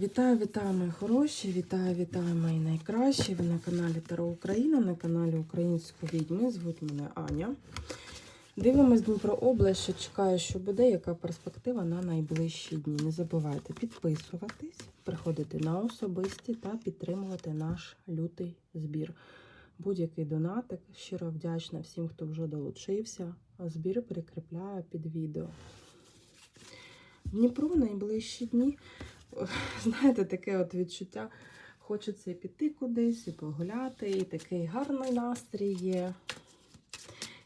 Вітаю, вітаю, мої хороші! Вітаю, вітаю, мої найкращі! Ви на каналі Таро Україна, на каналі Української відьми. Звуть мене Аня. Дивимось Дніпро область, що чекає, що буде, яка перспектива на найближчі дні. Не забувайте підписуватись, приходити на особисті та підтримувати наш лютий збір. Будь-який донатик. Щиро вдячна всім, хто вже долучився. Збір прикріпляю під відео. Дніпро найближчі дні. Знаєте, таке от відчуття. Хочеться і піти кудись, і погуляти, і такий гарний настрій є.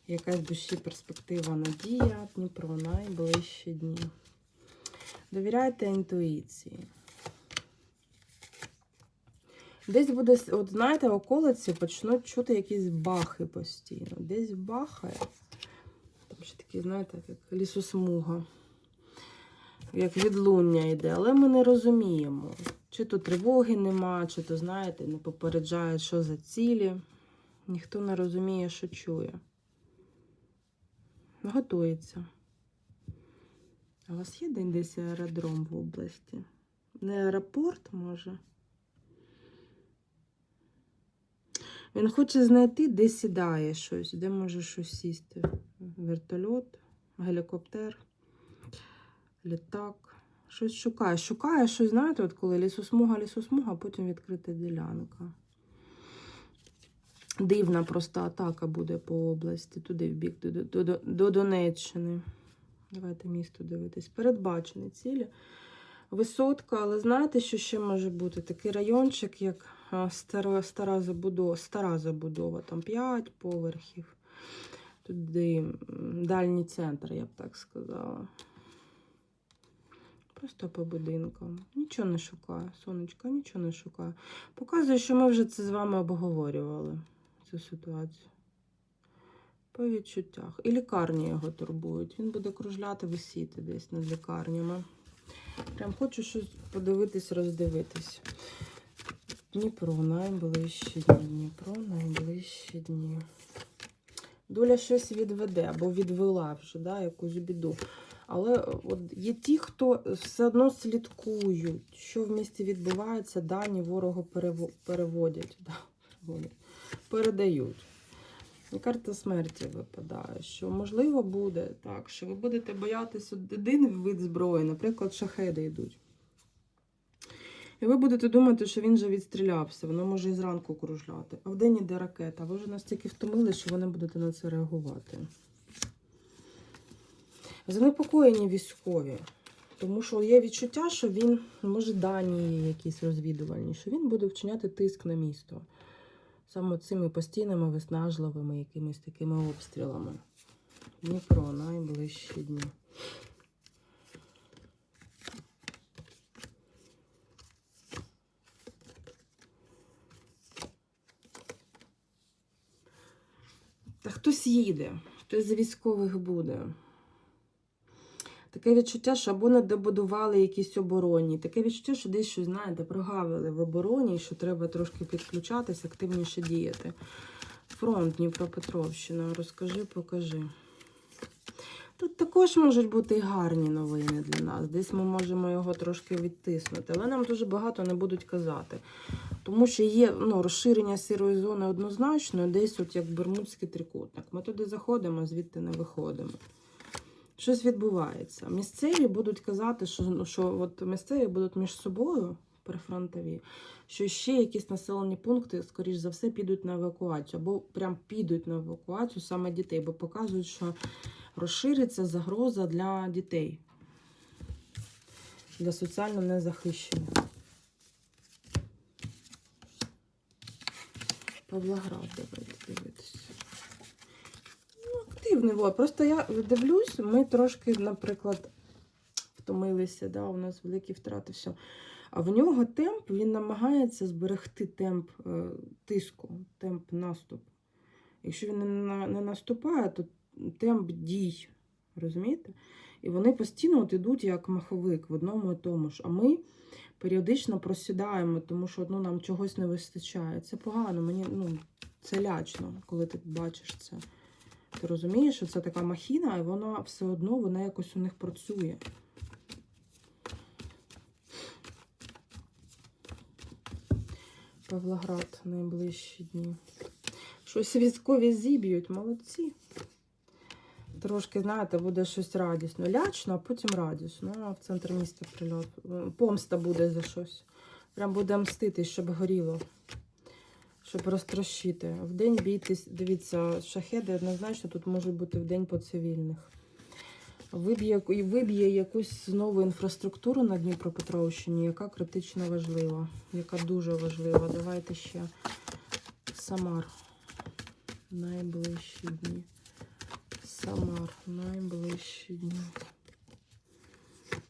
Якась душі перспектива, надія, Дніпро найближчі дні. Довіряйте інтуїції. Десь буде, от знаєте, околиці почнуть чути якісь бахи постійно. Десь бахає. Там ще такі, знаєте, як лісосмуга як відлуння йде, але ми не розуміємо, чи то тривоги нема, чи то, знаєте, не попереджають, що за цілі. Ніхто не розуміє, що чує. Готується. А у вас є день десь аеродром в області? Не аеропорт, може? Він хоче знайти, де сідає щось, де може щось сісти. Вертольот, гелікоптер літак. Щось шукає. Шукає щось, знаєте, от коли лісосмуга, лісосмуга, потім відкрита ділянка. Дивна просто атака буде по області, туди в бік, до, до, до, до Донеччини. Давайте місто дивитись. Передбачені цілі. Висотка, але знаєте, що ще може бути? Такий райончик, як стара, стара, забудова, стара забудова, там 5 поверхів. Туди дальній центр, я б так сказала. Просто по будинкам. Нічого не шукаю, сонечка, нічого не шукаю. Показує, що ми вже це з вами обговорювали, цю ситуацію. По відчуттях. І лікарні його турбують. Він буде кружляти, висіти десь над лікарнями. Прям хочу щось подивитись, роздивитись. Дніпро, найближчі дні. Дніпро, найближчі дні. Доля щось відведе або відвела вже, да, якусь біду. Але от є ті, хто все одно слідкують, що в місті відбувається, дані ворогу переводять, да, передають. І карта смерті випадає, що можливо буде так, що ви будете боятися один вид зброї, наприклад, шахеди йдуть. І ви будете думати, що він вже відстрілявся, воно може і зранку кружляти. А вдень іде ракета. Ви вже настільки втомили, що ви не будете на це реагувати. Занепокоєні військові, тому що є відчуття, що він, може, дані якісь розвідувальні, що він буде вчиняти тиск на місто. Саме цими постійними виснажливими якимись такими обстрілами. Дніпро найближчі дні. Та хтось їде, хтось з військових буде. Таке відчуття, що або не добудували якісь обороні. Таке відчуття, що десь щось, знаєте, прогавили в обороні, що треба трошки підключатись, активніше діяти. Фронт Дніпропетровщина. Розкажи, покажи. Тут також можуть бути і гарні новини для нас. Десь ми можемо його трошки відтиснути, але нам дуже багато не будуть казати. Тому що є ну, розширення сірої зони однозначно, десь от як Бермудський трикутник. Ми туди заходимо, звідти не виходимо щось відбувається. Місцеві будуть казати, що ну, що от місцеві будуть між собою прифронтові, що ще якісь населені пункти, скоріш за все, підуть на евакуацію, або прям підуть на евакуацію саме дітей, бо показують, що розшириться загроза для дітей, для соціально незахищених. Павлоград, давайте дивитися активний. Во. Просто я дивлюсь, ми трошки, наприклад, втомилися, да, у нас великі втрати, все. А в нього темп, він намагається зберегти темп е, тиску, темп наступу. Якщо він не, не наступає, то темп дій. Розумієте? І вони постійно от ідуть як маховик в одному і тому ж. А ми періодично просідаємо, тому що ну, нам чогось не вистачає. Це погано, мені ну, це лячно, коли ти бачиш це. Ти розумієш, що це така махіна, і вона все одно вона якось у них працює. Павлоград найближчі дні. Щось військові зіб'ють, молодці. Трошки, знаєте, буде щось радісно. Лячно, а потім радісно. А в центр міста прильот. Помста буде за щось. Прям буде мстити, щоб горіло. Щоб розтрощити. Вдень бійтесь, дивіться, шахеди однозначно тут можуть бути вдень по цивільних. Виб'є, виб'є якусь нову інфраструктуру на Дніпропетровщині, яка критично важлива, яка дуже важлива. Давайте ще Самар. Найближчі дні. Самар, найближчі дні.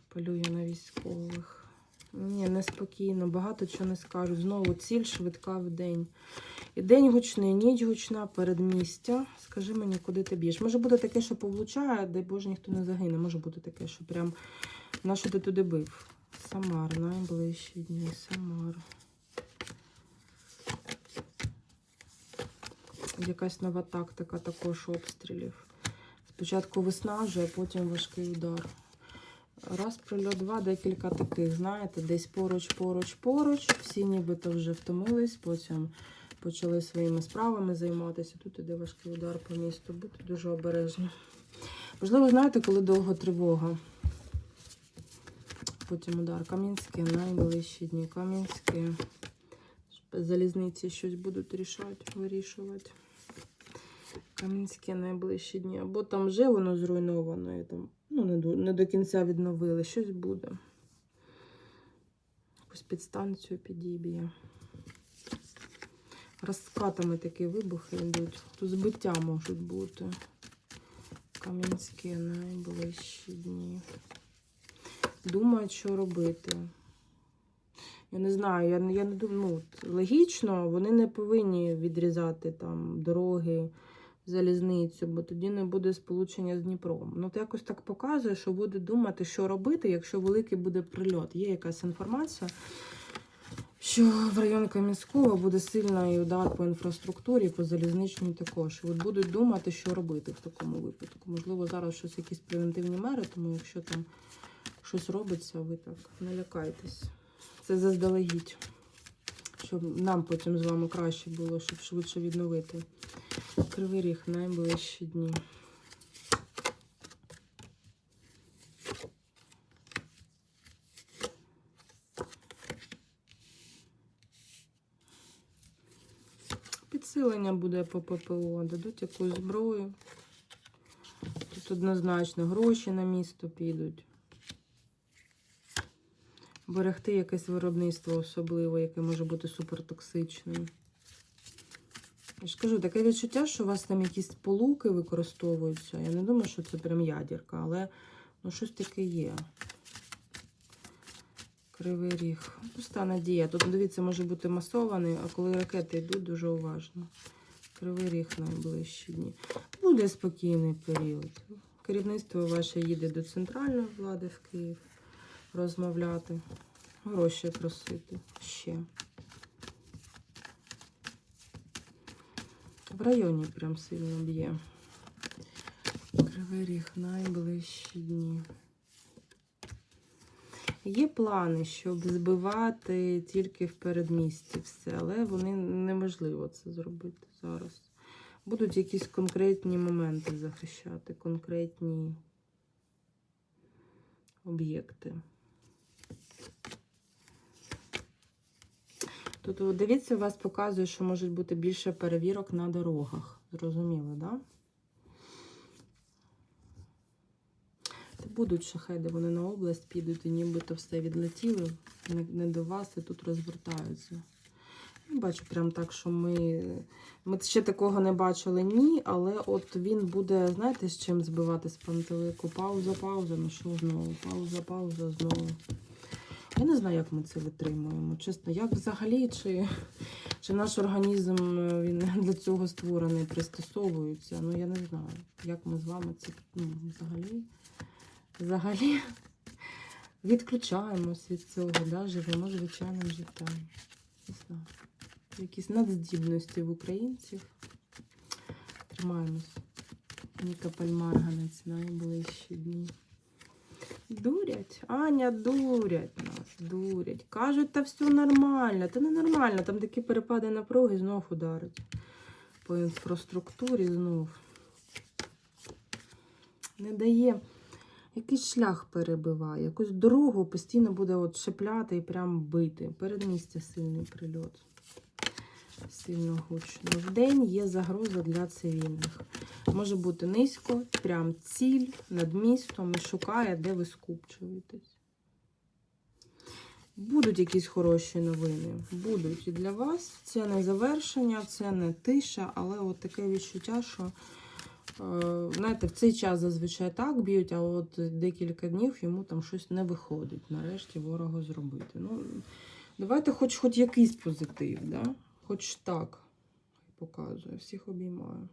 Полює на військових. Ні, неспокійно, багато чого не скажуть. Знову ціль швидка в день. І день гучний, ніч гучна, передмістя. Скажи мені, куди ти б'єш. Може бути таке, що повлучає, дай Боже, ніхто не загине. Може бути таке, що прям на що ти туди бив. Самар, найближчі дні, Самар. Якась нова тактика також обстрілів. Спочатку виснажує, потім важкий удар. Раз прильот, два, декілька таких, знаєте, десь поруч, поруч, поруч. Всі нібито вже втомились, потім почали своїми справами займатися. Тут іде важкий удар по місту. Будьте дуже обережні. Можливо, знаєте, коли довго тривога. Потім удар. Кам'янське, найближчі дні. Кам'янське. Залізниці щось будуть рішати, вирішувати. Кам'янське найближчі дні. Або там вже воно зруйновано, і там, ну, не до, не до кінця відновили. Щось буде. Якусь підстанцію підіб'є. Розкатами такі вибухи йдуть. Тут збиття можуть бути. Кам'янське найближчі дні. Думають, що робити. Я не знаю, я, я не думаю, ну, логічно, вони не повинні відрізати там дороги, залізницю, бо тоді не буде сполучення з Дніпром. Ну, то якось так показує, що буде думати, що робити, якщо великий буде прильот. Є якась інформація, що в район Кам'янського буде сильний удар по інфраструктурі, по залізничній також. От будуть думати, що робити в такому випадку. Можливо, зараз щось якісь превентивні мери, тому якщо там щось робиться, ви так не лякайтесь. Це заздалегідь. Щоб нам потім з вами краще було, щоб швидше відновити. Кривий ріг найближчі дні. Підсилення буде по ППО, дадуть якусь зброю. Тут однозначно гроші на місто підуть. Берегти якесь виробництво особливе, яке може бути супертоксичним. Я ж кажу, таке відчуття, що у вас там якісь полуки використовуються. Я не думаю, що це прям ядерка, але ну, щось таке є. Кривий ріг. Пуста надія. Тут, дивіться, може бути масований, а коли ракети йдуть, дуже уважно. Кривий ріг найближчі дні. Буде спокійний період. Керівництво ваше їде до центральної влади в Київ розмовляти, гроші просити ще. В районі прям сильно б'є. Кривий ріг найближчі дні. Є плани, щоб збивати тільки в передмісті все, але вони неможливо це зробити зараз. Будуть якісь конкретні моменти захищати, конкретні об'єкти. Тут дивіться, у вас показує, що можуть бути більше перевірок на дорогах. Зрозуміло? Да? Будуть шахеди, вони на область підуть, і нібито все відлетіли, не, не до вас, і тут розвертаються. Я бачу прям так, що ми. Ми ще такого не бачили, ні, але от він буде, знаєте, з чим збивати з пантелику? Пауза, пауза, ну що знову? Пауза, пауза, знову. Я не знаю, як ми це витримуємо. Чесно, як взагалі, чи, чи наш організм е, він для цього створений, пристосовується. Ну, я не знаю, як ми з вами це ну, взагалі, взагалі відключаємось від цього, да, живемо звичайним життям. Не знаю. Якісь надздібності в українців. Тримаємось. Ніка Пальмарганець найближчі дні. Дурять. Аня, дурять нас, дурять. Кажуть, та все нормально. Та не нормально. Там такі перепади напруги знов ударить. По інфраструктурі знов. Не дає. Якийсь шлях перебиває, якусь дорогу постійно буде от шипляти і прям бити. Передмістя сильний прильот. Сильно гучно. Вдень є загроза для цивільних. Може бути низько, прям ціль над містом і шукає, де ви скупчуєтесь. Будуть якісь хороші новини. Будуть і для вас. Це не завершення, це не тиша, але от таке відчуття, що е, знаєте, в цей час зазвичай так б'ють, а от декілька днів йому там щось не виходить. Нарешті ворога зробити. Ну, давайте хоч хоч якийсь позитив, да? Хоч так показує. Всіх обіймаю.